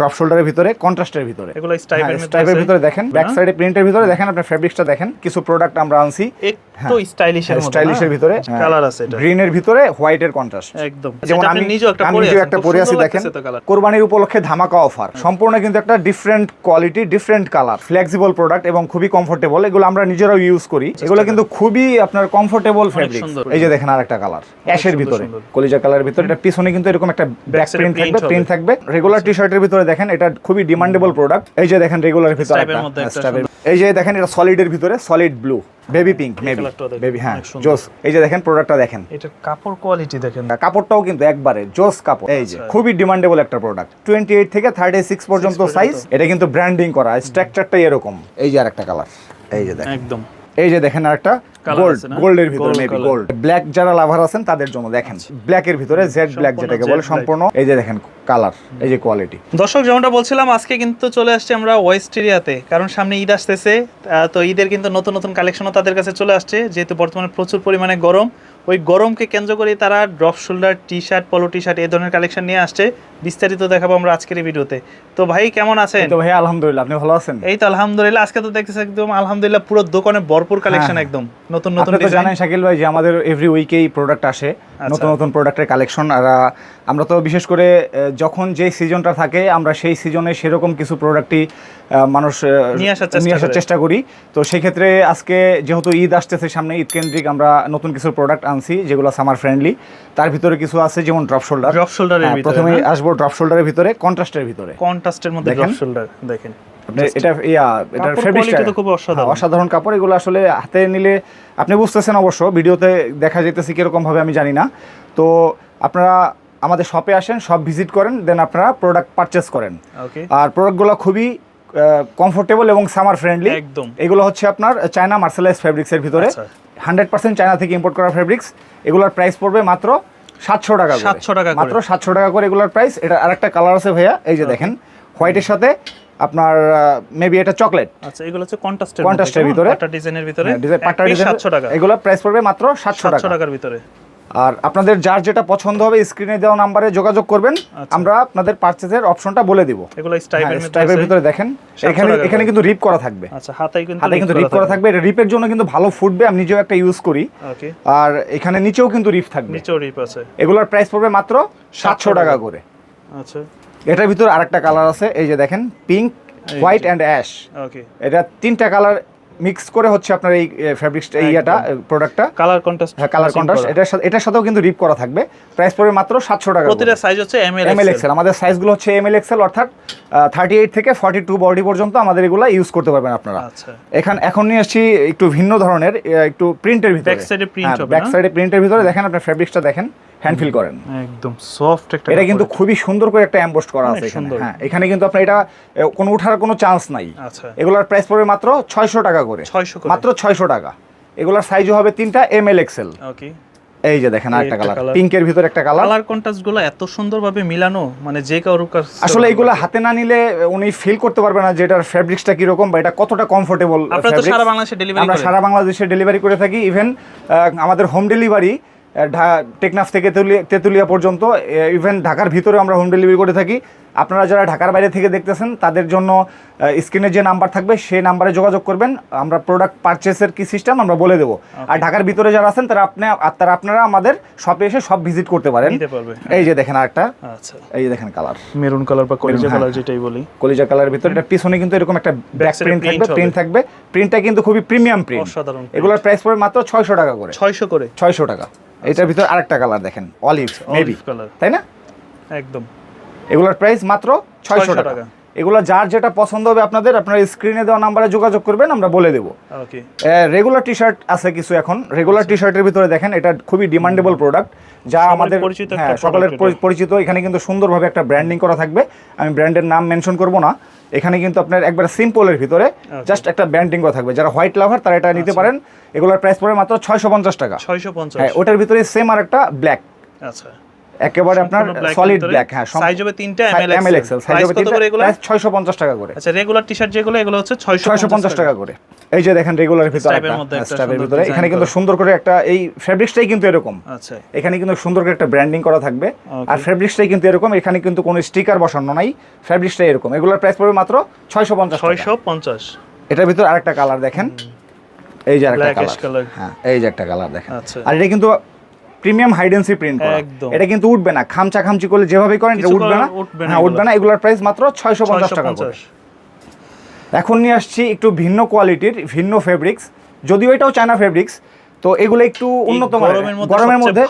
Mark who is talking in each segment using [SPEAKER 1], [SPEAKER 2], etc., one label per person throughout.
[SPEAKER 1] Drop শোল্ডারের ভিতরে কন্ট্রাস্টের ভিতরে।
[SPEAKER 2] এগুলো স্টাইপের
[SPEAKER 1] স্টাইপের ভিতরে দেখেন ব্যাক সাইডে প্রিন্টের ভিতরে দেখেন আপনার ফেব্রিক্সটা দেখেন কিছু প্রোডাক্ট আমরা আনছি।
[SPEAKER 2] একটু স্টাইলিশের মধ্যে
[SPEAKER 1] স্টাইলিশের ভিতরে
[SPEAKER 2] কালার আছে এটা।
[SPEAKER 1] গ্রিনের ভিতরে হোয়াইটের কন্ট্রাস্ট
[SPEAKER 2] একদম।
[SPEAKER 1] যেমন আমি
[SPEAKER 2] নিজেও একটা পরে আছেন,
[SPEAKER 1] একটা পরে আছি দেখেন।
[SPEAKER 2] তো।
[SPEAKER 1] কোরবানির উপলক্ষে ধামাকা অফার সম্পূর্ণ কিন্তু একটা different quality different colour flexible product এবং খুবই কমফোর্টেবল এগুলো আমরা নিজেরাও ইউজ করি। এগুলো কিন্তু খুবই আপনার কমফোর্টেবল ফেব্রিক এই যে দেখেন আরেকটা কালার অ্যাশের ভিতরে। কলিজা কালারের ভিতরে। এটা পিছনে কিন্তু এরকম একটা ব্যাক প্রিন্ট থাকবে প্রিন্ট থাকবে। রেগুলার টি শার্টের ভিতরে দেখেন এটা খুবই ডিমান্ডেবল প্রোডাক্ট এই যে দেখেন রেগুলার ভিতরে এই যে দেখেন এটা সলিডের ভিতরে solid blue baby pink maybe baby হ্যাঁ জোস এই যে দেখেন প্রোডাক্টটা দেখেন।
[SPEAKER 2] এটা কাপড় কোয়ালিটি দেখেন।
[SPEAKER 1] কাপড়টাও কিন্তু একবারে জোস কাপড়। এই যে
[SPEAKER 2] আচ্ছা।
[SPEAKER 1] খুবই ডিমান্ডেবল একটা প্রোডাক্ট টোয়েন্টি এইট থেকে থার্টি সিক্স পর্যন্ত
[SPEAKER 2] পর্যন্ত।
[SPEAKER 1] সাইজ এটা কিন্তু ব্র্যান্ডিং করা স্ট্রাকচারটাই এরকম। এই যে আরেকটা কালার এই যে দেখেন।
[SPEAKER 2] একদম।
[SPEAKER 1] এই যে দেখেন আরেকটা গোল্ড গোল্ডের ভিতরে মেবি গোল্ড ব্ল্যাক যারা লাভার আছেন তাদের জন্য দেখেন ব্ল্যাকের ভিতরে জেড ব্ল্যাক যেটাকে বলে সম্পূর্ণ এই যে দেখেন কালার এই যে কোয়ালিটি
[SPEAKER 2] দর্শক যেমনটা বলছিলাম আজকে কিন্তু চলে আসছে আমরা ওয়েস্ট এরিয়াতে কারণ সামনে ঈদ আসতেছে আহ, তো ঈদের কিন্তু নতুন নতুন কালেকশনও তাদের কাছে চলে আসছে যেহেতু বর্তমানে প্রচুর পরিমাণে গরম। ওই গরমকে কেন্দ্র করে তারা ড্রপ শোল্ডার টি শার্ট পলো টি শার্ট এই ধরনের কালেকশন নিয়ে আসছে। বিস্তারিত দেখাবো আমরা আজকের এই ভিডিওতে। তো ভাই কেমন আছেন?
[SPEAKER 1] তো ভাই আলহামদুলিল্লাহ আপনি ভালো আছেন?
[SPEAKER 2] এই তো আলহামদুলিল্লাহ আজকে তো দেখতেছি একদম আলহামদুলিল্লাহ পুরো দোকানে ভরপুর কালেকশন
[SPEAKER 1] হ্যাঁ।
[SPEAKER 2] একদম। নতুন নতুন
[SPEAKER 1] তো জানেন শাকিল ভাই যে আমাদের এভরি উইকেই প্রোডাক্ট আসে
[SPEAKER 2] আচ্ছা।
[SPEAKER 1] নতুন নতুন প্রোডাক্টের কালেকশন আর আমরা তো বিশেষ করে যখন যে সিজনটা থাকে আমরা সেই সিজনে সেরকম কিছু প্রোডাক্টই মানুষ
[SPEAKER 2] নিয়ে আসার চেষ্টা করি।
[SPEAKER 1] তো সেই ক্ষেত্রে আজকে যেহেতু ঈদ আসতেছে সামনে ঈদ কেন্দ্রিক আমরা নতুন কিছু প্রোডাক্ট আনছি যেগুলো সামার ফ্রেন্ডলি তার ভিতরে কিছু আছে যেমন ড্রপ শোল্ডার
[SPEAKER 2] ড্রপ শোল্ডারের ভিতরে
[SPEAKER 1] প্রথমে আসব ড্রপ শোল্ডারের ভিতরে কন্ট্রাস্টের ভিতরে।
[SPEAKER 2] কন্ট্রাস্টের মধ্যে। ড্রপ শোল্ডার দেখেন।
[SPEAKER 1] এটা ইয়া এটার ফেব্রিকটা
[SPEAKER 2] তো খুব অসাধারণ।
[SPEAKER 1] অসাধারণ কাপড় এগুলো আসলে হাতে নিলে আপনি বুঝতেছেন অবশ্য ভিডিওতে দেখা যেতেছে কীরকম ভাবে আমি জানি না। তো আপনারা আমাদের শপে আসেন সব ভিজিট করেন দেন আপনারা প্রোডাক্ট পারচেস করেন। আর প্রোডাক্টগুলো খুবই কমফোর্টেবল এবং সামার ফ্রেন্ডলি
[SPEAKER 2] একদম।
[SPEAKER 1] এগুলো হচ্ছে আপনার চায়না মার্সেলাইজ ফেব্রিক্সের ভিতরে। হান্ড্রেড পার্সেন্ট চায়না থেকে ইম্পোর্ট করা ফেব্রিক্স এগুলোর প্রাইস পড়বে মাত্র সাতশো টাকা
[SPEAKER 2] সাতশো টাকা
[SPEAKER 1] মাত্র সাতশো টাকা করে এগুলোর প্রাইস এটা আরেকটা কালার আছে ভাইয়া এই যে দেখেন। হোয়াইটের সাথে আপনার মেবি এটা চকলেট
[SPEAKER 2] আচ্ছা এগুলো হচ্ছে কন্ট্রাস্টের
[SPEAKER 1] Contrast-এর ভিতরে।
[SPEAKER 2] পাটা ডিজাইনের ভিতরে? এক
[SPEAKER 1] ডিজাইন
[SPEAKER 2] 700 টাকা।
[SPEAKER 1] এগুলোর প্রাইস পড়বে মাত্র
[SPEAKER 2] 700
[SPEAKER 1] টাকা।
[SPEAKER 2] টাকার ভিতরে।
[SPEAKER 1] আর আপনাদের যার যেটা পছন্দ হবে স্ক্রিনে দেওয়া নাম্বারে যোগাযোগ করবেন।
[SPEAKER 2] আচ্ছা।
[SPEAKER 1] আমরা আপনাদের পার্চেসের অপশনটা বলে দিব।
[SPEAKER 2] এগুলো স্টাইপের মধ্যে
[SPEAKER 1] টাইপের ভিতরে দেখেন। এখানে এখানে কিন্তু রিপ করা থাকবে।
[SPEAKER 2] আচ্ছা হাতায় কিন্তু
[SPEAKER 1] হাতে কিন্তু রিপ করা থাকবে। এটা রিপের জন্য কিন্তু ভালো ফুটবে আমি নিজেও একটা ইউজ করি।
[SPEAKER 2] ওকে
[SPEAKER 1] আর এখানে নিচেও কিন্তু রিপ থাকবে।
[SPEAKER 2] নিচেও রিপ আছে।
[SPEAKER 1] এগুলোর প্রাইস পড়বে মাত্র সাতশো টাকা করে।
[SPEAKER 2] আচ্ছা।
[SPEAKER 1] এটার ভিতরে আরেকটা কালার আছে এই যে দেখেন pink white. And ash
[SPEAKER 2] okay
[SPEAKER 1] এটা তিনটা কালার মিক্স করে হচ্ছে আপনার এই ফ্যাব্রিক্সটা। ইয়েটা প্রোডাক্টটা
[SPEAKER 2] কালার কন্ট্রাস্ট
[SPEAKER 1] হ্যাঁ কালার কন্ট্রাস্ট এটার সাথে এটার সাথেও কিন্তু রিপ করা থাকবে। প্রাইস পড়বে মাত্র সাতশো টাকা
[SPEAKER 2] প্রতিটা সাইজ হচ্ছে M L
[SPEAKER 1] M L XL আমাদের সাইজগুলো হচ্ছে এম এল এক্সেল অর্থাৎ থার্টি এইট থেকে ফর্টি টু বডি পর্যন্ত আমাদের এগুলো ইউজ করতে পারবেন আপনারা।
[SPEAKER 2] আচ্ছা।
[SPEAKER 1] এখান এখন নিয়ে আসছি একটু ভিন্ন ধরনের একটু প্রিন্টের ভিতরে।
[SPEAKER 2] এ print হবে
[SPEAKER 1] ব্যাক সাইডে প্রিন্টের ভিতরে। দেখেন আপনার ফেব্রিক্সটা দেখেন। হ্যান্ড ফিল করেন।
[SPEAKER 2] একদম সফট একটা
[SPEAKER 1] এটা কিন্তু খুবই সুন্দর করে একটা এমবোস্ট করা আছে এখানে। হ্যাঁ এখানে কিন্তু আপনার এটা কোনো ওঠার কোনো চান্স নাই।
[SPEAKER 2] আচ্ছা।
[SPEAKER 1] এগুলোর প্রাইস পড়বে মাত্র ছয়শো টাকা করে।
[SPEAKER 2] 600 করে।
[SPEAKER 1] মাত্র ছয়শো টাকা। এগুলোর সাইজও হবে তিনটা এম এল এক্সেল
[SPEAKER 2] ওকে
[SPEAKER 1] এই যে দেখেন আরেকটা কালার। পিঙ্কের ভিতরে একটা কালার
[SPEAKER 2] কালার কন্ট্রাস্টগুলো এত সুন্দরভাবে মিলানো মানে যে কারোর
[SPEAKER 1] আসলে এগুলো হাতে না নিলে উনি ফিল করতে পারবে না যে এটার ফেব্রিক্সটা কীরকম বা এটা কতটা কমফোর্টেবল
[SPEAKER 2] আপনারা তো সারা বাংলাদেশে ডেলিভারি
[SPEAKER 1] আমরা সারা বাংলাদেশে ডেলিভারি করে থাকি। ইভেন আমাদের হোম ডেলিভারি টেকনাফ থেকে তেতুলিয়া তেতুলিয়া পর্যন্ত ইভেন ঢাকার ভিতরে আমরা হোম ডেলিভারি করে থাকি। আপনারা যারা ঢাকার বাইরে থেকে দেখতেছেন তাদের জন্য স্ক্রিনে যে নাম্বার থাকবে সেই নাম্বারে যোগাযোগ করবেন। আমরা প্রোডাক্ট পারচেসের কি সিস্টেম আমরা বলে দেবো। আর ঢাকার ভিতরে যারা আছেন তারা আপনি আর তারা আপনারা আমাদের শপে এসে সব ভিজিট করতে পারেন। এই যে দেখেন আরেকটা।
[SPEAKER 2] আচ্ছা।
[SPEAKER 1] এই যে দেখেন কালার
[SPEAKER 2] মেরুন কালার বা কলিজা কালার
[SPEAKER 1] হ্যাঁ।
[SPEAKER 2] যেটাই বলি।
[SPEAKER 1] কলিজা কালারের ভিতরে এটা পিছনে কিন্তু এরকম একটা ব্যাক প্রিন্ট থাকবে প্রিন্ট থাকবে। প্রিন্টটা কিন্তু খুবই প্রিমিয়াম প্রিন্ট
[SPEAKER 2] অসাধারণ
[SPEAKER 1] এগুলোর প্রাইস পড়বে মাত্র ছয়শো টাকা করে।
[SPEAKER 2] 600 করে?
[SPEAKER 1] ছয়শো টাকা। এটার ভিতর আরেকটা কালার দেখেন অলিভ মেবি
[SPEAKER 2] কালার
[SPEAKER 1] তাই না?
[SPEAKER 2] একদম।
[SPEAKER 1] এগুলোর প্রাইস মাত্র ছয়শো
[SPEAKER 2] 600
[SPEAKER 1] টাকা। এগুলো যার যেটা পছন্দ হবে আপনাদের আপনারা স্ক্রিনে দেওয়া নাম্বারে যোগাযোগ করবেন আমরা বলে দেবো।
[SPEAKER 2] ওকে
[SPEAKER 1] রেগুলার টি শার্ট আছে কিছু এখন। রেগুলার টি শার্টের ভিতরে দেখেন এটা খুবই ডিমান্ডেবল প্রোডাক্ট যা আমাদের
[SPEAKER 2] পরিচিত
[SPEAKER 1] হ্যাঁ সকলের পরিচিত। এখানে কিন্তু সুন্দরভাবে একটা ব্র্যান্ডিং করা থাকবে। আমি ব্র্যান্ডের নাম মেনশন করব না। এখানে কিন্তু আপনার একবার সিম্পলের ভিতরে জাস্ট একটা ব্যান্ডিং করা থাকবে। যারা হোয়াইট লাভার তারা এটা
[SPEAKER 2] আচ্ছা।
[SPEAKER 1] নিতে পারেন। এগুলোর প্রাইস পড়বে মাত্র ছয়শো পঞ্চাশ টাকা।
[SPEAKER 2] 650
[SPEAKER 1] হ্যাঁ ওটার ভিতরে সেম আর একটা ব্ল্যাক
[SPEAKER 2] আচ্ছা।
[SPEAKER 1] একেবারে আপনার সলিড ব্ল্যাক হ্যাঁ
[SPEAKER 2] সাইজ হবে তিনটা
[SPEAKER 1] এমএল
[SPEAKER 2] এমএল
[SPEAKER 1] এক্সেল সাইজ হবে
[SPEAKER 2] কত করে এগুলো?
[SPEAKER 1] ছয়শো পঞ্চাশ টাকা করে।
[SPEAKER 2] আচ্ছা রেগুলার টি-শার্ট যেগুলো এগুলো হচ্ছে 650
[SPEAKER 1] টাকা করে। এই যে দেখেন রেগুলার ভিতরে
[SPEAKER 2] সুন্দর
[SPEAKER 1] ভিতরে। এখানে কিন্তু সুন্দর করে একটা এই ফেব্রিক্সটাই কিন্তু এরকম।
[SPEAKER 2] আচ্ছা।
[SPEAKER 1] এখানে কিন্তু সুন্দর করে একটা ব্র্যান্ডিং করা থাকবে। আর ফেব্রিক্সটাই কিন্তু এরকম। এখানে কিন্তু কোনো স্টিকার বসানো নাই। ফেব্রিক্সটাই এরকম। এগুলোর প্রাইস পড়বে মাত্র ছয়শো পঞ্চাশ টাকা।
[SPEAKER 2] 650
[SPEAKER 1] এটার ভিতরে আরেকটা কালার দেখেন। এই যে আরেকটা কালার হ্যাঁ এই যে একটা কালার দেখেন।
[SPEAKER 2] আচ্ছা।
[SPEAKER 1] আর এটা কিন্তু প্রিমিয়াম হাইডেন্সি প্রিন্ট করা। এটা কিন্তু উঠবে না। খামচা খামচি করলে যেভাবে করেন এটা উঠবে না। হ্যাঁ উঠবে না। এগুলোর প্রাইস মাত্র ছয়শো পঞ্চাশ টাকা করে। এখন নিয়ে আসছি একটু ভিন্ন কোয়ালিটির ভিন্ন ফেব্রিক্স যদিও এটাও চায়না ফেব্রিক্স তো এগুলো একটু উন্নত
[SPEAKER 2] গরমের মধ্যে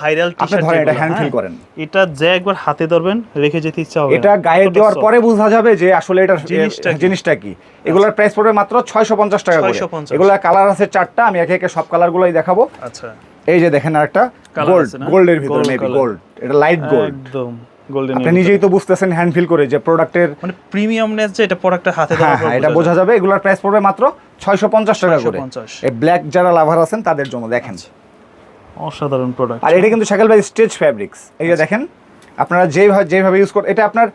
[SPEAKER 1] আপনি ধরেন এটা হ্যান্ড ফিল করেন।
[SPEAKER 2] এটা যে একবার হাতে ধরবেন রেখে যেতে ইচ্ছা হবে
[SPEAKER 1] এটা গায়ে দেওয়ার পরে বোঝা যাবে যে আসলে এটা
[SPEAKER 2] জিনিসটা কি?
[SPEAKER 1] জিনিসটা কি। এগুলোর প্রাইস পড়বে মাত্র ছয়শো পঞ্চাশ টাকা করে।
[SPEAKER 2] 650
[SPEAKER 1] এগুলোর কালার আছে চারটা আমি একে একে সব কালারগুলোই দেখাবো।
[SPEAKER 2] আচ্ছা।
[SPEAKER 1] এই যে দেখেন আরেকটা। গোল্ড গোল্ডের ভিতরে মেবি গোল্ড এটা লাইট গোল্ড
[SPEAKER 2] একদম গোল্ডেন
[SPEAKER 1] আপনি নিজেই তো বুঝতেছেন হ্যান্ড ফিল করে যে প্রোডাক্টের
[SPEAKER 2] মানে প্রিমিয়ামনেস যে এটা প্রোডাক্টটা হাতে
[SPEAKER 1] হ্যাঁ
[SPEAKER 2] পর
[SPEAKER 1] হ্যাঁ এটা বোঝা যাবে। এগুলোর প্রাইস পড়বে মাত্র ছয়শো পঞ্চাশ টাকা করে। এই ব্ল্যাক যারা লাভার আছেন তাদের জন্য দেখেন।
[SPEAKER 2] অসাধারণ প্রোডাক্ট
[SPEAKER 1] আর এটা কিন্তু শাকেল ভাই স্টেজ ফ্যাব্রিক্স এই যে দেখেন আপনারা যেভাবে যেভাবে ইউজ করেন এটা আপনার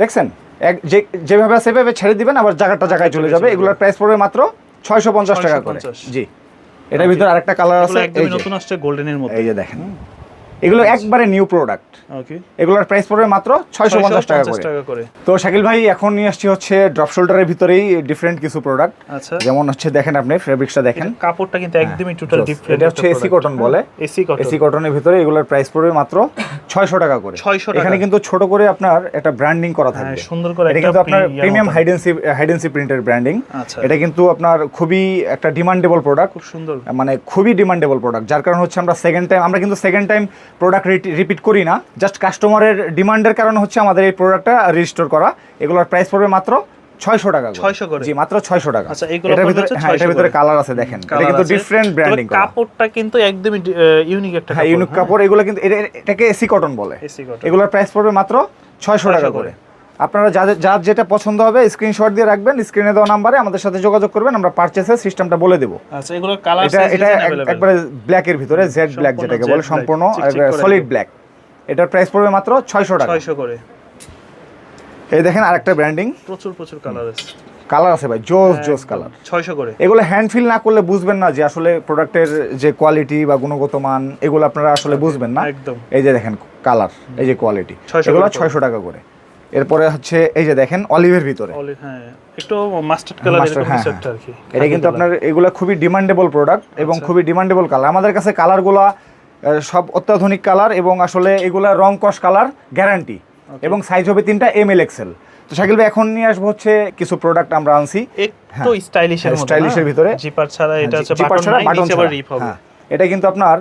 [SPEAKER 1] দেখছেন? এক যে যেভাবে সেভাবে ছেড়ে দিবেন আবার জায়গাটা জায়গায় চলে যাবে। এগুলোর প্রাইস পড়বে মাত্র ছয়শো পঞ্চাশ টাকা করে। জি। এটার ভিতরে আরেকটা কালার আছে যে,
[SPEAKER 2] নতুন আসছে গোল্ডেনের মধ্যে।
[SPEAKER 1] এই যে দেখেন এগুলো একবারে নিউ প্রোডাক্ট
[SPEAKER 2] ওকে
[SPEAKER 1] এগুলোর প্রাইস পড়বে মাত্র ছয়শো পঞ্চাশ টাকা করে। তো শাকিল ভাই এখন নিয়ে আসছি হচ্ছে ড্রপ শোল্ডারের ভিতরেই ডিফারেন্ট কিছু প্রোডাক্ট
[SPEAKER 2] আচ্ছা।
[SPEAKER 1] যেমন হচ্ছে দেখেন আপনি ফেব্রিক্সটা দেখেন।
[SPEAKER 2] কাপড়টা কিন্তু একদমই টোটাল ডিফারেন্ট
[SPEAKER 1] এটা হচ্ছে এসি কটন বলে।
[SPEAKER 2] এসি কটন
[SPEAKER 1] এসি কটনের ভিতরে এগুলোর প্রাইস পড়বে মাত্র ছয়শো টাকা করে।
[SPEAKER 2] 600
[SPEAKER 1] এখানে কিন্তু ছোট করে আপনার একটা ব্র্যান্ডিং করা
[SPEAKER 2] হ্যাঁ
[SPEAKER 1] থাকবে।
[SPEAKER 2] সুন্দর করে
[SPEAKER 1] এটা কিন্তু আপনার premium. High density high density প্রিন্টের ব্র্যান্ডিং এটা কিন্তু আপনার খুবই একটা ডিমান্ডেবল প্রোডাক্ট
[SPEAKER 2] খুব সুন্দর।
[SPEAKER 1] মানে খুবই ডিমান্ডেবল প্রোডাক্ট যার কারণ হচ্ছে আমরা সেকেন্ড টাইম আমরা কিন্তু সেকেন্ড টাইম প্রোডাক্ট রিপিট করি না। জাস্ট কাস্টমারের ডিমান্ডের কারণে হচ্ছে আমাদের এই প্রোডাক্টটা রেজিস্টোর করা। এগুলোর প্রাইস পড়বে মাত্র ছয়শো টাকা
[SPEAKER 2] 600 করে?
[SPEAKER 1] জি মাত্র ছয়শো টাকা।
[SPEAKER 2] আচ্ছা,
[SPEAKER 1] এটার ভিতরে হ্যাঁ এটার ভিতরে কালার আছে দেখেন। এটা কিন্তু ডিফারেন্ট ব্র্যান্ডিং
[SPEAKER 2] কাপড়টা কিন্তু একদমই ইউনিক একটা
[SPEAKER 1] হ্যাঁ ইউনিক কাপড়। এগুলো কিন্তু এটা- এটাকে এসি কটন বলে।
[SPEAKER 2] এসি কটন
[SPEAKER 1] এগুলোর প্রাইস পড়বে মাত্র ছয়শো টাকা করে। আপনারা যাদের যার যেটা পছন্দ হবে স্ক্রিনশট দিয়ে রাখবেন স্ক্রিনে দেওয়া নাম্বারে আমাদের সাথে যোগাযোগ করবেন আমরা পারচেসের সিস্টেমটা বলে দেবো।
[SPEAKER 2] আচ্ছা এগুলোর কালার
[SPEAKER 1] এটা এটা এক- একবারে ব্ল্যাকের ভিতরে জেড ব্ল্যাক যেটাকে বলে সম্পূর্ণ সলিড ব্ল্যাক এটার প্রাইস পড়বে মাত্র ছয়শো টাকা।
[SPEAKER 2] 600 করে।
[SPEAKER 1] এই দেখেন আরেকটা ব্র্যান্ডিং
[SPEAKER 2] প্রচুর প্রচুর কালার আছে।
[SPEAKER 1] কালার আছে ভাই জোস জোস কালার
[SPEAKER 2] 600 করে।
[SPEAKER 1] এগুলো হ্যান্ড ফিল না করলে বুঝবেন না যে আসলে প্রোডাক্টের যে কোয়ালিটি বা গুণগত মান এগুলো আপনারা আসলে বুঝবেন না।
[SPEAKER 2] একদম।
[SPEAKER 1] এই যে দেখেন কালার এই যে কোয়ালিটি এগুলো
[SPEAKER 2] করে
[SPEAKER 1] ছয়শো টাকা করে। এরপরে হচ্ছে এই যে দেখেন অলিভের ভিতরে।
[SPEAKER 2] হ্যাঁ একটু মাস্টার্ড কালার
[SPEAKER 1] Mustard,
[SPEAKER 2] এরকম
[SPEAKER 1] হ্যাঁ,
[SPEAKER 2] আর কি
[SPEAKER 1] এটা কিন্তু আপনার এগুলো খুবই ডিমান্ডেবল প্রোডাক্ট এবং
[SPEAKER 2] আচ্ছা।
[SPEAKER 1] খুবই ডিমান্ডেবল কালার আমাদের কাছে কালারগুলো সব অত্যাধুনিক কালার এবং আসলে এগুলা রং কস কালার গ্যারান্টি এবং সাইজ হবে তিনটা এম এল এক্সেল তো শাকিল ভাই এখন নিয়ে আসব হচ্ছে কিছু প্রোডাক্ট আমরা আনছি।
[SPEAKER 2] একটু স্টাইলিশের
[SPEAKER 1] হ্যাঁ, এর ভিতরে।
[SPEAKER 2] জিপার ছাড়া এটা হচ্ছে বাটন
[SPEAKER 1] ছাড়া বাটন ছাড়া।
[SPEAKER 2] রিপ হবে।
[SPEAKER 1] হ্যাঁ, এটা কিন্তু আপনার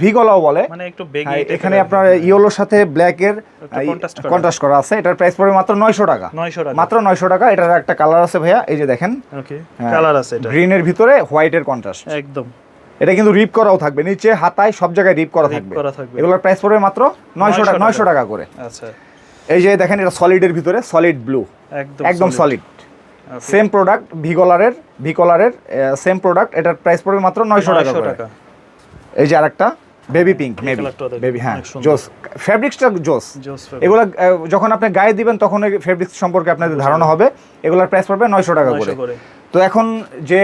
[SPEAKER 1] ভি গলাও বলে।
[SPEAKER 2] মানে একটু বেগি
[SPEAKER 1] হ্যাঁ, এখানে আপনার ইয়েলোর সাথে ব্ল্যাকের। কন্ট্রাস্ট করা। আছে। এটার প্রাইস পড়বে মাত্র নয়শো টাকা।
[SPEAKER 2] 900 টাকা।
[SPEAKER 1] মাত্র নয়শো টাকা। এটার একটা কালার আছে ভাইয়া এই যে দেখেন।
[SPEAKER 2] ওকে
[SPEAKER 1] হ্যাঁ,
[SPEAKER 2] কালার আছে এটা।
[SPEAKER 1] গ্রিনের ভিতরে হোয়াইটের কন্ট্রাস্ট
[SPEAKER 2] একদম।
[SPEAKER 1] এটা কিন্তু রিপ করাও থাকবে। নিচে হাতায় সব জায়গায় রিপ করা থাকবে। এগুলোর প্রাইস পড়বে মাত্র নয়শো
[SPEAKER 2] 900
[SPEAKER 1] টাকা নয়শো টাকা করে।
[SPEAKER 2] আচ্ছা।
[SPEAKER 1] এই যে দেখেন এটা সলিডের ভিতরে সলিড ব্লু
[SPEAKER 2] একদম
[SPEAKER 1] একদম সলিড সেম প্রোডাক্ট ভিকলারের ভিকলারের সেম প্রোডাক্ট এটার প্রাইস পড়বে মাত্র নয়শো টাকা
[SPEAKER 2] 900 টাকা।
[SPEAKER 1] এই যে আরেকটা বেবি পিঙ্ক মেবি বেবি হ্যাঁ জোস ফেব্রিক্সটা জোস এগুলো যখন আপনি গায়ে দিবেন তখন এই ফেব্রিক্স সম্পর্কে আপনাদের ধারণা হবে। এগুলোর প্রাইস পড়বে নয়শো টাকা করে। তো এখন যে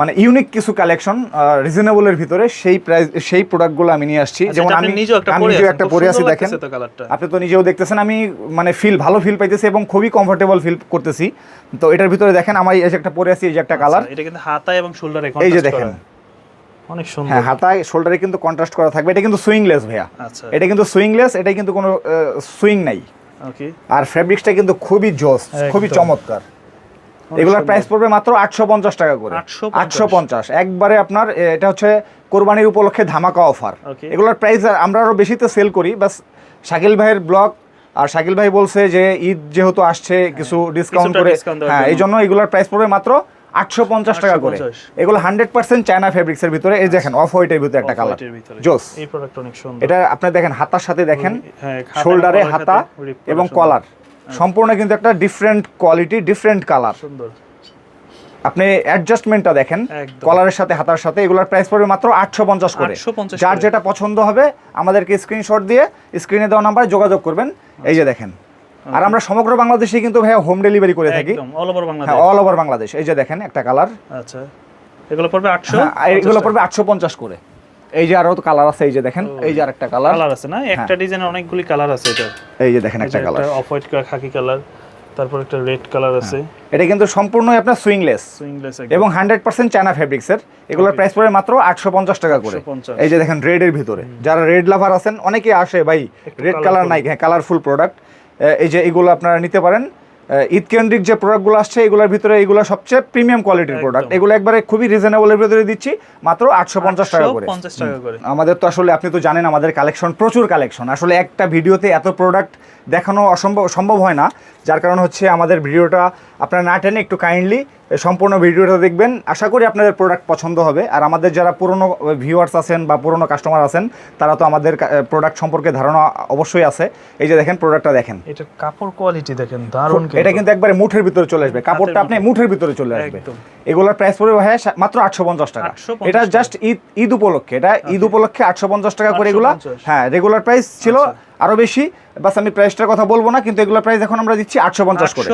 [SPEAKER 1] মানে ইউনিক কিছু কালেকশন রিজনেবলের ভিতরে সেই প্রাইস সেই প্রোডাক্টগুলো আমি নিয়ে আসছি।
[SPEAKER 2] আচ্ছা,
[SPEAKER 1] যেমন আমি
[SPEAKER 2] নিজেও একটা পরে
[SPEAKER 1] আছি দেখেন। আপনি তো নিজেও দেখতেছেন আমি মানে ফিল ভালো ফিল পাইতেছি এবং খুবই কমফোর্টেবল ফিল করতেছি। তো এটার ভিতরে দেখেন আমার এই যে একটা পরে আছি এই যে একটা কালার
[SPEAKER 2] আচ্ছা, এটা কিন্তু হাতায় এবং শোল্ডারে
[SPEAKER 1] এই যে দেখেন
[SPEAKER 2] অনেক সুন্দর।
[SPEAKER 1] হ্যাঁ হাতায় শোল্ডারে কিন্তু কন্ট্রাস্ট করা থাকবে। এটা কিন্তু সুইংলেস ভাইয়া।
[SPEAKER 2] আচ্ছা।
[SPEAKER 1] এটা কিন্তু সুইংলেস এটা কিন্তু কোনো সুইং নাই।
[SPEAKER 2] ওকে
[SPEAKER 1] আর ফেব্রিক্সটা কিন্তু খুবই জোস খুবই চমৎকার। এগুলোর প্রাইস পড়বে মাত্র আটশো পঞ্চাশ টাকা করে।
[SPEAKER 2] 850
[SPEAKER 1] আটশো পঞ্চাশ। একবারে আপনার এটা হচ্ছে কোরবানির উপলক্ষে ধামাকা অফার. এগুলোর প্রাইস আমরা আরও বেশিতে সেল করি বাস শাকিল ভাইয়ের ব্লগ আর শাকিল ভাই বলছে যে ঈদ যেহেতু আসছে কিছু ডিসকাউন্ট করে হ্যাঁ এই জন্য এগুলোর প্রাইস পড়বে মাত্র আটশো পঞ্চাশ টাকা করে। এগুলো হান্ড্রেড পার্সেন্ট চায়না ফেব্রিক্সের ভিতরে এই দেখেন অফ হোয়াইটের ভিতরে একটা কালার। জোস।
[SPEAKER 2] এই প্রোডাক্ট অনেক সুন্দর।
[SPEAKER 1] এটা আপনি দেখেন হাতার সাথে দেখেন
[SPEAKER 2] হ্যাঁ,
[SPEAKER 1] শোল্ডারে হাতা এবং কলার। সম্পূর্ণ কিন্তু একটা ডিফারেন্ট কোয়ালিটি ডিফারেন্ট কালার
[SPEAKER 2] সুন্দর।
[SPEAKER 1] আপনি অ্যাডজাস্টমেন্টটা দেখেন কলারের সাথে হাতার সাথে এগুলোর প্রাইস পড়বে মাত্র আটশো পঞ্চাশ করে।
[SPEAKER 2] 850
[SPEAKER 1] যার যেটা পছন্দ হবে আমাদেরকে স্ক্রিনশট দিয়ে স্ক্রিনে দেওয়া নাম্বারে যোগাযোগ করবেন। এই যে দেখেন। আর আমরা সমগ্র বাংলাদেশে কিন্তু ভাইয়া হোম ডেলিভারি করে থাকি।
[SPEAKER 2] অল ওভার বাংলাদেশ
[SPEAKER 1] হ্যাঁ অল ওভার বাংলাদেশ। এই যে দেখেন একটা কালার
[SPEAKER 2] আচ্ছা এগুলো পড়বে 800
[SPEAKER 1] হ্যাঁ এগুলো পড়বে আটশো পঞ্চাশ করে। এই যে আরও তো কালার আছে এই যে দেখেন এই যে আরেকটা কালার
[SPEAKER 2] কালার আছে না? একটা ডিজাইনের অনেকগুলি কালার আছে এটা।
[SPEAKER 1] এই যে দেখেন একটা কালার
[SPEAKER 2] অফ হোয়াইট খাকি কালার তারপর একটা রেড কালার আছে।
[SPEAKER 1] এটা কিন্তু সম্পূর্ণই আপনার সুইংলেস
[SPEAKER 2] সুইংলেস
[SPEAKER 1] এবং হান্ড্রেড পার্সেন্ট চায়না ফেব্রিক্সের এগুলোর প্রাইস পড়ে মাত্র আটশো পঞ্চাশ টাকা করে। এই যে দেখেন রেডের ভিতরে। যারা রেড লাভার আছেন অনেকেই আসে ভাই রেড কালার নাই হ্যাঁ কালারফুল প্রোডাক্ট এই যে এগুলো আপনারা নিতে পারেন। ঈদকেন্দ্রিক যে প্রোডাক্টগুলো আসছে এগুলোর ভিতরে এগুলো সবচেয়ে প্রিমিয়াম কোয়ালিটির প্রোডাক্ট এগুলো একবারে খুবই রিজনেবলের ভিতরে দিচ্ছি মাত্র আটশো পঞ্চাশ টাকা করে।
[SPEAKER 2] 50 টাকা করে।
[SPEAKER 1] আমাদের তো আসলে আপনি তো জানেন আমাদের কালেকশন প্রচুর কালেকশন আসলে একটা ভিডিওতে এত প্রোডাক্ট দেখানো অসম্ভব সম্ভব হয় না। যার কারণ হচ্ছে আমাদের ভিডিওটা আপনারা না টেনে একটু কাইন্ডলি সম্পূর্ণ ভিডিওটা দেখবেন। আশা করি আপনাদের প্রোডাক্ট পছন্দ হবে। আর আমাদের যারা পুরনো ভিউয়ার্স আছেন বা পুরনো কাস্টমার আছেন তারা তো আমাদের প্রোডাক্ট সম্পর্কে ধারণা অবশ্যই আছে। এই যে দেখেন প্রোডাক্টটা দেখেন।
[SPEAKER 2] এটা কাপড় কোয়ালিটি দেখেন দারুণ
[SPEAKER 1] এটা কিন্তু। একবারে মুঠের ভিতরে চলে আসবে। কাপড়টা আপনি মুঠের ভিতরে চলে আসবে। এগুলোর প্রাইস পড়বে ভাইয়া সা- মাত্র আটশো পঞ্চাশ টাকা। এটা জাস্ট ঈদ ঈদ উপলক্ষে। এটা ঈদ উপলক্ষে আটশো পঞ্চাশ টাকা করে এগুলো। হ্যাঁ রেগুলার প্রাইস ছিল আরও বেশি। বাস আমি প্রাইসটার কথা বলব না কিন্তু এগুলোর প্রাইস এখন আমরা দিচ্ছি আটশো পঞ্চাশ করে।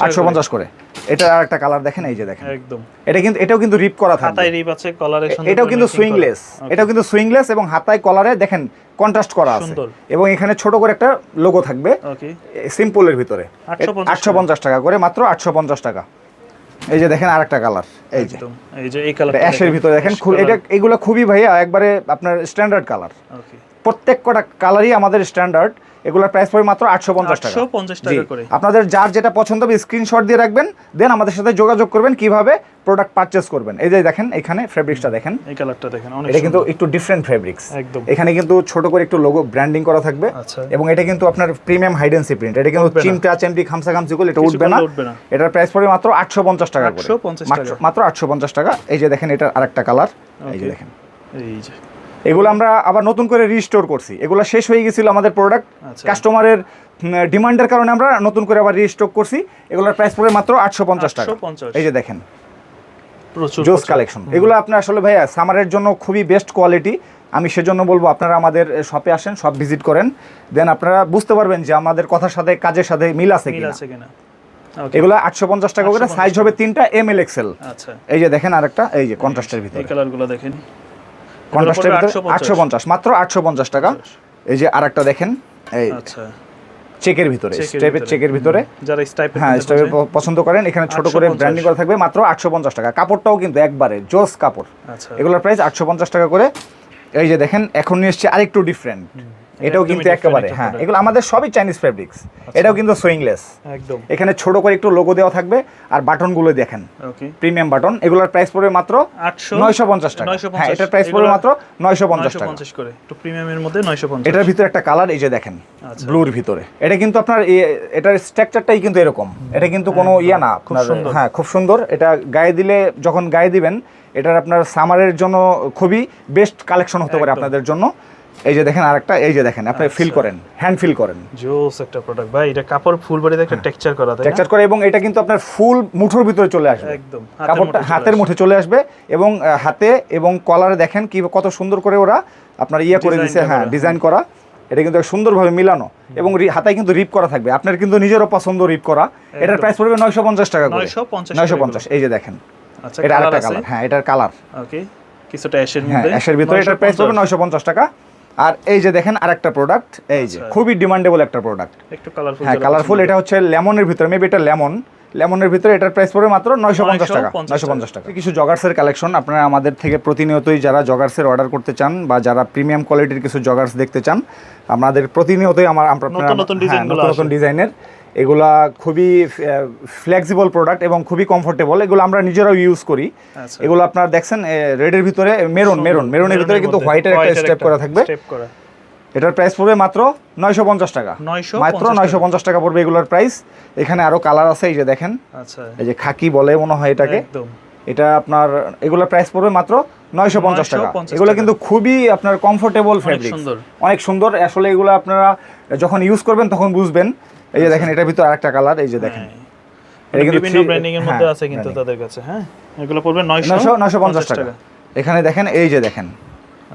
[SPEAKER 1] আটশো পঞ্চাশ করে। এটা আর একটা কালার দেখেন এই যে দেখেন।
[SPEAKER 2] একদম।
[SPEAKER 1] এটা কিন্তু এটাও কিন্তু রিপ করা থাকবে।
[SPEAKER 2] হাতায় রিপ আছে কলারে
[SPEAKER 1] এটাও কিন্তু সুইংলেস এটাও কিন্তু সুইংলেস এবং হাতায় কলারে দেখেন কন্ট্রাস্ট করা আছে। এবং এখানে ছোট করে একটা লোগো থাকবে। সিম্পলের ভিতরে। আটশো পঞ্চাশ টাকা। করে মাত্র আটশো পঞ্চাশ টাকা। এই যে দেখেন আরেকটা কালার এই যে।
[SPEAKER 2] এই যে এই কালার
[SPEAKER 1] অ্যাশের ভিতরে দেখেন এটা এগুলো খুবই ভাইয়া একবারে আপনার স্ট্যান্ডার্ড কালার প্রত্যেক কটা কালারই আমাদের স্ট্যান্ডার্ড এগুলোর প্রাইস পড়ে মাত্র আটশো পঞ্চাশ টাকা।
[SPEAKER 2] পঞ্চাশ টাকা করে।
[SPEAKER 1] আপনাদের যার যেটা পছন্দ হবে স্ক্রিনশট দিয়ে রাখবেন দেন আমাদের সাথে যোগাযোগ করবেন কীভাবে প্রোডাক্ট পারচেস করবেন। এই যে দেখেন এখানে ফেব্রিক্সটা দেখেন।
[SPEAKER 2] এই কালারটা দেখেন অনেক
[SPEAKER 1] এটা কিন্তু একটু ডিফারেন্ট ফেব্রিক্স
[SPEAKER 2] একদম।
[SPEAKER 1] এখানে কিন্তু ছোট করে একটু লোগো ব্র্যান্ডিং করা থাকবে।
[SPEAKER 2] আচ্ছা।
[SPEAKER 1] এবং এটা কিন্তু আপনার প্রিমিয়াম হাইডেন্সি প্রিন্ট এটা কিন্তু। চিমটা চেমটি খামসা খামসি করলে এটা উঠবে না।
[SPEAKER 2] উঠবে না।
[SPEAKER 1] এটার প্রাইস পড়বে মাত্র আটশো পঞ্চাশ টাকা করে।
[SPEAKER 2] 850
[SPEAKER 1] মাত্র- মাত্র আটশো পঞ্চাশ টাকা। এই যে দেখেন এটার আরেকটা কালার এই যে দেখেন।
[SPEAKER 2] এই যে।
[SPEAKER 1] এগুলো আমরা আবার নতুন করে রিস্টোর করছি। এগুলো শেষ হয়ে গেছিল আমাদের প্রোডাক্ট। কাস্টমারের ডিমান্ডের কারণে আমরা নতুন করে আবার রিস্টক করছি। এগুলোর প্রাইস পড়ে মাত্র আটশো পঞ্চাশ টাকা। এই যে দেখেন। জোস কালেকশন এগুলো আপনার আসলে ভাইয়া সামারের জন্য খুবই বেস্ট কোয়ালিটি আমি সেজন্য বলব আপনারা আমাদের শপে আসেন শপ ভিজিট করেন। দেন আপনারা বুঝতে পারবেন যে আমাদের কথার সাথে কাজের সাথে মিল আছে কিনা। এগুলো আটশো পঞ্চাশ টাকা করে সাইজ হবে তিনটা এম এল এক্সেল
[SPEAKER 2] আচ্ছা।
[SPEAKER 1] এই যে দেখেন আরেকটা এই যে কন্ট্রাস্টের ভিতরে।
[SPEAKER 2] কালারগুলো দেখেন।
[SPEAKER 1] কন্ট্রাস্টের ভিতরে আটশো পঞ্চাশ। মাত্র আটশো পঞ্চাশ টাকা। এই যে আরেকটা দেখেন এই
[SPEAKER 2] আচ্ছা।
[SPEAKER 1] চেকের ভিতরে স্টেপের। চেকের ভিতরে।
[SPEAKER 2] যারা স্টাইপ
[SPEAKER 1] হ্যাঁ স্টাইপের পছন্দ করেন এখানে ছোট করে
[SPEAKER 2] 850
[SPEAKER 1] ব্র্যান্ডিং করা থাকবে মাত্র আটশো পঞ্চাশ টাকা। কাপড়টাও কিন্তু একবারে জোস কাপড়।
[SPEAKER 2] আচ্ছা।
[SPEAKER 1] এগুলোর প্রাইস আটশো পঞ্চাশ টাকা করে। এই যে দেখেন এখন নিয়ে এসছে আরেকটু ডিফারেন্ট এটাও কিন্তু একেবারে হ্যাঁ এগুলো আমাদের সবই চাইনিজ ফেব্রিক্স এটাও কিন্তু সুইংলেস
[SPEAKER 2] একদম।
[SPEAKER 1] এখানে ছোট করে একটু লোগো দেওয়া থাকবে আর বাটনগুলো দেখেন। প্রিমিয়াম বাটন এগুলোর প্রাইস পড়বে মাত্র
[SPEAKER 2] 800
[SPEAKER 1] নয়শো পঞ্চাশ টাকা।
[SPEAKER 2] 950
[SPEAKER 1] হ্যাঁ এটার প্রাইস পড়বে মাত্র নয়শো পঞ্চাশ টাকা।
[SPEAKER 2] 950 করে। একটু প্রিমিয়ামের মধ্যে 950
[SPEAKER 1] এটার ভিতরে একটা কালার এই যে দেখেন
[SPEAKER 2] আচ্ছা।
[SPEAKER 1] ব্লুর ভিতরে। এটা কিন্তু আপনার এটার স্ট্রাকচারটাই কিন্তু এরকম। এটা কিন্তু কোনো ইয়া না
[SPEAKER 2] খুব
[SPEAKER 1] আপনার
[SPEAKER 2] সুন্দর।
[SPEAKER 1] হ্যাঁ খুব সুন্দর। এটা গায়ে দিলে যখন গায়ে দিবেন এটার আপনার সামারের জন্য খুবই বেস্ট কালেকশন হতে পারে আপনাদের জন্য। এই যে দেখেন আরেকটা এই যে দেখেন আপনি ফিল
[SPEAKER 2] আচ্ছা।
[SPEAKER 1] করেন হ্যান্ড ফিল করেন।
[SPEAKER 2] জোস একটা প্রোডাক্ট ভাই এটা কাপড় ফুল বডিতে একটা টেক্সচার করা তাই
[SPEAKER 1] টেক্সচার করে এবং এটা কিন্তু আপনার ফুল মুঠোর ভিতরে চলে আসবে।
[SPEAKER 2] একদম
[SPEAKER 1] কাপড়টা হাতের মুঠে চলে আসবে এবং হাতে এবং কলারে দেখেন কি কত সুন্দর করে ওরা আপনার ইয়ে করে
[SPEAKER 2] Designটা
[SPEAKER 1] হ্যাঁ ডিজাইন করা। এটা কিন্তু সুন্দরভাবে মিলানো এবং হাতায় কিন্তু রিপ করা থাকবে। আপনার কিন্তু নিজেরও পছন্দ রিপ করা। এটার প্রাইস পড়বে নয়শো পঞ্চাশ টাকা করে।
[SPEAKER 2] 950
[SPEAKER 1] নয়শো পঞ্চাশ এই যে দেখেন।
[SPEAKER 2] আচ্ছা
[SPEAKER 1] এটা আরেকটা কালার হ্যাঁ এটার কালার
[SPEAKER 2] ওকে কিছুটা অ্যাশের
[SPEAKER 1] হ্যাঁ
[SPEAKER 2] মধ্যে।
[SPEAKER 1] অ্যাশের ভিতরে এটার প্রাইস পড়বে
[SPEAKER 2] 950
[SPEAKER 1] নয়শো পঞ্চাশ টাকা। আর এই যে দেখেন আরেকটা প্রোডাক্ট এই যে
[SPEAKER 2] আচ্ছা।
[SPEAKER 1] খুবই ডিমান্ডেবল একটা প্রোডাক্ট
[SPEAKER 2] একটু কালারফুল
[SPEAKER 1] হ্যাঁ কালারফুল এটা হচ্ছে লেমনের ভিতরে মেবি এটা লেমন। লেমনের ভিতরে এটার প্রাইস পড়বে মাত্র নয়শো পঞ্চাশ টাকা। নয়শো পঞ্চাশ টাকা। কিছু জগার্সের কালেকশন আপনারা আমাদের থেকে প্রতিনিয়তই যারা জগার্সের অর্ডার করতে চান বা যারা প্রিমিয়াম কোয়ালিটির কিছু জগার্স দেখতে চান আমাদের প্রতিনিয়তই আমার
[SPEAKER 2] নতুন নতুন
[SPEAKER 1] হ্যাঁ, নতুন নতুন ডিজাইনের এগুলা খুবই ফ্লেক্সিবল প্রোডাক্ট এবং খুবই কমফোর্টেবল এগুলো আমরা নিজেরাও ইউজ করি।
[SPEAKER 2] আচ্ছা।
[SPEAKER 1] এগুলো আপনার দেখছেন রেডের ভিতরে মেরুন মেরুন। মেরুনের ভিতরে কিন্তু হোয়াইটের একটা স্টেপ করা থাকবে।
[SPEAKER 2] স্টেপ করা।
[SPEAKER 1] এটার প্রাইস পড়বে মাত্র নয়শো পঞ্চাশ টাকা।
[SPEAKER 2] 950
[SPEAKER 1] মাত্র নয়শো পঞ্চাশ টাকা পড়বে এগুলোর প্রাইস এখানে আরও কালার আছে এই যে দেখেন।
[SPEAKER 2] আচ্ছা।
[SPEAKER 1] এই যে খাকি বলে মনে হয় এটাকে।
[SPEAKER 2] একদম।
[SPEAKER 1] এটা আপনার এগুলোর প্রাইস পড়বে মাত্র নয়শো পঞ্চাশ টাকা।
[SPEAKER 2] 950
[SPEAKER 1] এগুলো কিন্তু খুবই আপনার কমফোর্টেবল ফেব্রিক
[SPEAKER 2] সুন্দর।
[SPEAKER 1] অনেক সুন্দর। আসলে এগুলো আপনারা যখন ইউজ করবেন তখন বুঝবেন। এই যে দেখেন এটার ভিতর আরেকটা কালার এই যে দেখেন।
[SPEAKER 2] হ্যাঁ।
[SPEAKER 1] এটা কিন্তু
[SPEAKER 2] বিভিন্ন ব্র্যান্ডিং এর মধ্যে
[SPEAKER 1] হ্যাঁ,
[SPEAKER 2] আছে কিন্তু তাদের কাছে হ্যাঁ? এগুলো পড়বে 900
[SPEAKER 1] নশো নশো পঞ্চাশ টাকা। এখানে দেখেন এই যে দেখেন।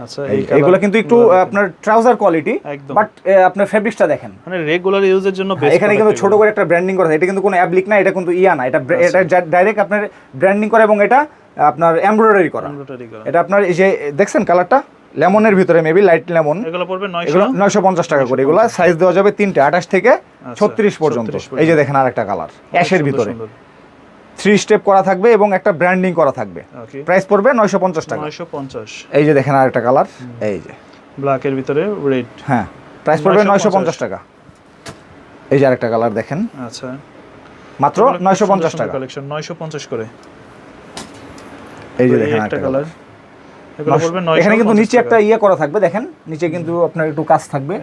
[SPEAKER 2] আচ্ছা
[SPEAKER 1] এগুলো কিন্তু একটু আপনার ট্রাউজার কোয়ালিটি বাট আপনার ফেব্রিক্সটা দেখেন।
[SPEAKER 2] মানে রেগুলার ইউজের জন্য
[SPEAKER 1] হ্যাঁ, এখানে কিন্তু ছোট করে একটা ব্র্যান্ডিং করা এটা কিন্তু কোনো অ্যাবলিক না এটা কিন্তু ইয়া না। এটা এটা ডাইরেক্ট আপনার ব্র্যান্ডিং করা এবং এটা আপনার এমব্রয়ডারি করা। এটা আপনার এই যে দেখছেন কালারটা লেমনের ভিতরে মেবি লাইট লেমন
[SPEAKER 2] এগুলো পড়বে
[SPEAKER 1] এগুলো
[SPEAKER 2] 900
[SPEAKER 1] নয়শো পঞ্চাশ টাকা করে। এগুলো সাইজ দেওয়া যাবে তিনটে আঠাশ থেকে ছত্রিশ পর্যন্ত। এই যে দেখেন আরেকটা কালার অ্যাশের ভিতরে। থ্রি স্টেপ করা থাকবে এবং একটা ব্র্যান্ডিং করা থাকবে। প্রাইস পড়বে নয়শো পঞ্চাশ টাকা।
[SPEAKER 2] 950
[SPEAKER 1] এই যে দেখেন আরেকটা কালার এই যে।
[SPEAKER 2] ব্ল্যাক এর ভিতরে রেড
[SPEAKER 1] হ্যাঁ প্রাইস পড়বে
[SPEAKER 2] 950
[SPEAKER 1] নয়শো পঞ্চাশ টাকা। এই যে আরেকটা কালার দেখেন।
[SPEAKER 2] আচ্ছা।
[SPEAKER 1] মাত্র নয়শো পঞ্চাশ টাকা।
[SPEAKER 2] কালেকশন 950 করে।
[SPEAKER 1] এই যে দেখেন আরেকটা
[SPEAKER 2] কালার
[SPEAKER 1] কালার
[SPEAKER 2] এগুলো পড়বে 950
[SPEAKER 1] এখানে কিন্তু নিচে একটা ইয়ে করা থাকবে দেখেন। নিচে কিন্তু আপনার একটু কাজ থাকবে।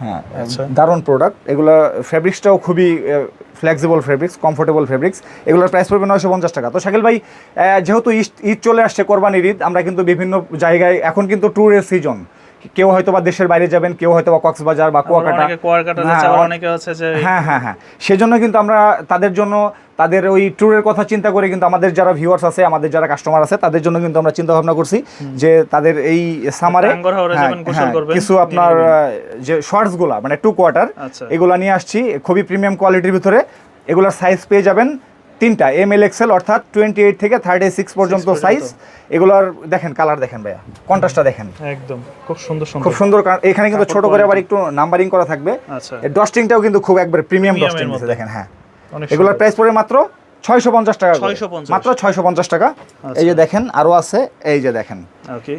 [SPEAKER 1] হ্যাঁ
[SPEAKER 2] আচ্ছা।
[SPEAKER 1] দারুণ প্রোডাক্ট এগুলা ফেব্রিক্সটাও খুবই ফ্লেক্সিবল ফেব্রিক্স কমফোর্টেবল ফেব্রিক্স এগুলোর প্রাইস পড়বে নয়শো পঞ্চাশ টাকা। তো শাকিল ভাই আহ, যেহেতু ঈদ ঈদ চলে আসছে কোরবানির ঈদ আমরা কিন্তু বিভিন্ন জায়গায় এখন কিন্তু ট্যুরের সিজন কেউ হয়তো বা দেশের বাইরে যাবেন কেউ হয়তো বা কক্সবাজার বা কুয়াকাটা।
[SPEAKER 2] অনেকে
[SPEAKER 1] হ্যাঁ,
[SPEAKER 2] হচ্ছে যে
[SPEAKER 1] হ্যাঁ হ্যাঁ হ্যাঁ। সেজন্য কিন্তু আমরা তাদের জন্য তাদের ওই ট্যুরের কথা চিন্তা করে কিন্তু আমাদের যারা ভিউয়ার্স আছে আমাদের যারা কাস্টমার আছে তাদের জন্য কিন্তু আমরা চিন্তা ভাবনা করছি যে তাদের এই সামারে
[SPEAKER 2] গোসল করবেন,
[SPEAKER 1] কিছু আপনার যে শর্টসগুলা মানে টু কোয়ার্টার
[SPEAKER 2] আচ্ছা।
[SPEAKER 1] এগুলা নিয়ে আসছি খুবই প্রিমিয়াম কোয়ালিটির ভিতরে। এগুলোর সাইজ পেয়ে যাবেন। তিনটা এম এল এক্সেল অর্থাৎ টোয়েন্টি এইট থেকে থার্টি সিক্স পর্যন্ত। সাইজ এগুলোর দেখেন কালার দেখেন ভাইয়া কন্ট্রাস্টটা দেখেন।
[SPEAKER 2] একদম খুব সুন্দর
[SPEAKER 1] খুব সুন্দর এখানে কিন্তু ছোট করে আবার একটু নাম্বারিং করা থাকবে।
[SPEAKER 2] আচ্ছা।
[SPEAKER 1] ডস্টিংটাও কিন্তু খুব একবার প্রিমিয়াম ডস্টিং দেখেন হ্যাঁ। এগুলোর প্রাইস পড়ে মাত্র ছয়শো পঞ্চাশ টাকা করে। মাত্র ছয়শো পঞ্চাশ টাকা। এই যে দেখেন আরও আছে এই যে দেখেন।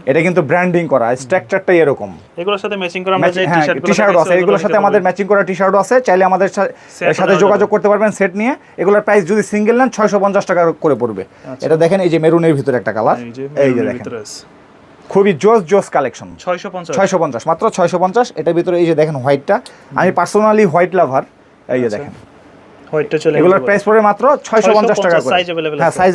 [SPEAKER 1] এটা কিন্তু ব্র্যান্ডিং করা স্ট্রাকচারটাই এরকম।
[SPEAKER 2] এগুলোর সাথে ম্যাচিং করা
[SPEAKER 1] হ্যাঁ
[SPEAKER 2] টি-শার্ট
[SPEAKER 1] আছে। এগুলোর সাথে আমাদের ম্যাচিং করা টি শার্টও আছে। চাইলে আমাদের সাথে যোগাযোগ করতে পারবেন সেট নিয়ে। এগুলোর প্রাইস যদি সিঙ্গেল নেন ছয়শো পঞ্চাশ টাকা করে পড়বে।
[SPEAKER 2] আচ্ছা।
[SPEAKER 1] এটা দেখেন এই যে মেরুনের ভিতরে একটা কালার
[SPEAKER 2] এই যে
[SPEAKER 1] দেখেন। খুবই জোস জোস কালেকশন
[SPEAKER 2] 650
[SPEAKER 1] ছয়শো পঞ্চাশ মাত্র ছয়শো পঞ্চাশ। এটার ভিতরে এই যে দেখেন হোয়াইটটা আমি পার্সোনালি হোয়াইট লাভার এই যে
[SPEAKER 2] আচ্ছা।
[SPEAKER 1] দেখেন।
[SPEAKER 2] হোয়াইটটা চলে
[SPEAKER 1] এগুলোর প্রাইস পড়ে মাত্র ছয়শো পঞ্চাশ টাকা করে।
[SPEAKER 2] size available
[SPEAKER 1] হ্যাঁ সাইজ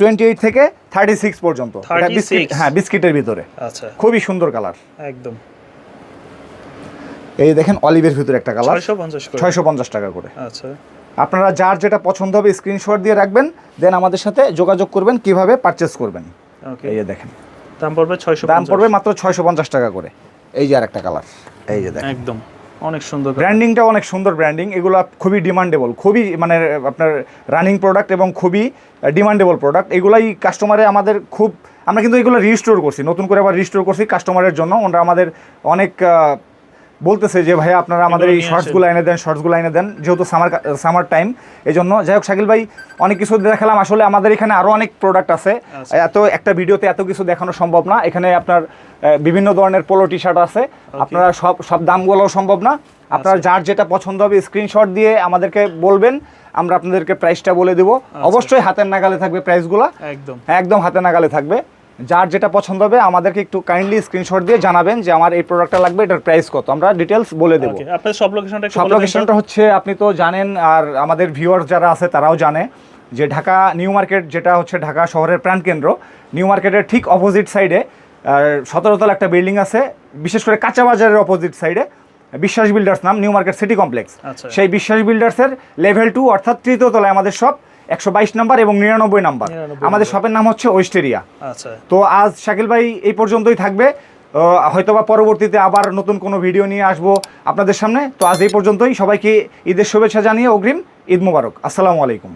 [SPEAKER 1] টোয়েন্টি এইট থেকে থার্টি সিক্স পর্যন্ত। এটা বিস্কিট হ্যাঁ বিস্কিটের ভিতরে।
[SPEAKER 2] আচ্ছা।
[SPEAKER 1] খুবই সুন্দর কালার।
[SPEAKER 2] একদম।
[SPEAKER 1] এই দেখেন অলিভের ভিতরে একটা কালার।
[SPEAKER 2] 650 করে।
[SPEAKER 1] ছয়শো পঞ্চাশ টাকা করে।
[SPEAKER 2] আচ্ছা।
[SPEAKER 1] আপনারা যার যেটা পছন্দ হবে স্ক্রিনশট দিয়ে রাখবেন দেন আমাদের সাথে যোগাযোগ করবেন কীভাবে পারচেস করবেন।
[SPEAKER 2] ওকে
[SPEAKER 1] এই যে দেখেন।
[SPEAKER 2] দাম পড়বে 650
[SPEAKER 1] দাম পড়বে মাত্র ছয়শো পঞ্চাশ টাকা করে। এই যে আরেকটা কালার। এই যে দেখেন।
[SPEAKER 2] একদম। অনেক সুন্দর
[SPEAKER 1] ব্র্যান্ডিংটা অনেক সুন্দর ব্র্যান্ডিং এগুলো খুবই ডিমান্ডেবল খুবই মানে আপনার রানিং প্রোডাক্ট এবং খুবই ডিমান্ডেবল প্রোডাক্ট এগুলাই কাস্টমারে আমাদের খুব আমরা কিন্তু এগুলো রিস্টোর করছি নতুন করে আবার রিস্টোর করছি কাস্টমারের জন্য ওনারা আমাদের অনেক বলতেছে যে ভাইয়া আপনারা আমাদের এই শর্টসগুলো এনে দেন শর্টসগুলো এনে দেন যেহেতু সামার সামার টাইম এই জন্য যাই হোক শাকিল ভাই অনেক কিছু দেখালাম আসলে আমাদের এখানে আরও অনেক প্রোডাক্ট আছে
[SPEAKER 2] আচ্ছা।
[SPEAKER 1] এত একটা ভিডিওতে এত কিছু দেখানো সম্ভব না এখানে আপনার বিভিন্ন ধরনের পোলো টি শার্ট আছে আপনারা সব সব দামগুলোও সম্ভব না। আপনার
[SPEAKER 2] আচ্ছা।
[SPEAKER 1] যার যেটা পছন্দ হবে স্ক্রিনশট দিয়ে আমাদেরকে বলবেন আমরা আপনাদেরকে প্রাইসটা বলে দেবো।
[SPEAKER 2] আচ্ছা।
[SPEAKER 1] অবশ্যই হাতের নাগালে থাকবে প্রাইসগুলো
[SPEAKER 2] একদম।
[SPEAKER 1] একদম হাতে নাগালে থাকবে। যার যেটা পছন্দ হবে আমাদেরকে একটু কাইন্ডলি স্ক্রিনশট দিয়ে জানাবেন যে আমার এই প্রোডাক্টটা লাগবে এটার প্রাইস কত। আমরা ডিটেলস বলে দেবো।
[SPEAKER 2] সব লোকেশনটা
[SPEAKER 1] সব। লোকেশনটা হচ্ছে আপনি তো জানেন আর আমাদের ভিউয়ার্স যারা আছে তারাও জানে যে ঢাকা নিউ মার্কেট যেটা হচ্ছে ঢাকা শহরের প্রাণকেন্দ্র নিউ মার্কেটের ঠিক অপোজিট সাইডে সতেরোতলা একটা বিল্ডিং আছে বিশেষ করে কাঁচা বাজারের অপোজিট সাইডে বিশ্বাস বিল্ডার্স নাম নিউ মার্কেট সিটি কমপ্লেক্স। সেই বিশ্বাস বিল্ডার্সের লেভেল টু অর্থাৎ তৃতীয় তলায় আমাদের শপ একশো বাইশ নাম্বার এবং নিরানব্বই নাম্বার আমাদের শপের নাম হচ্ছে ওয়েস্টেরিয়া
[SPEAKER 2] আচ্ছা।
[SPEAKER 1] তো আজ শাকিল ভাই এই পর্যন্তই থাকবে। হয়তোবা পরবর্তীতে আবার নতুন কোনো ভিডিও নিয়ে আসব আপনাদের সামনে। তো আজ এই পর্যন্তই। সবাইকে ঈদের শুভেচ্ছা জানিয়ে অগ্রিম ঈদ মুবারক। আসসালামু আলাইকুম।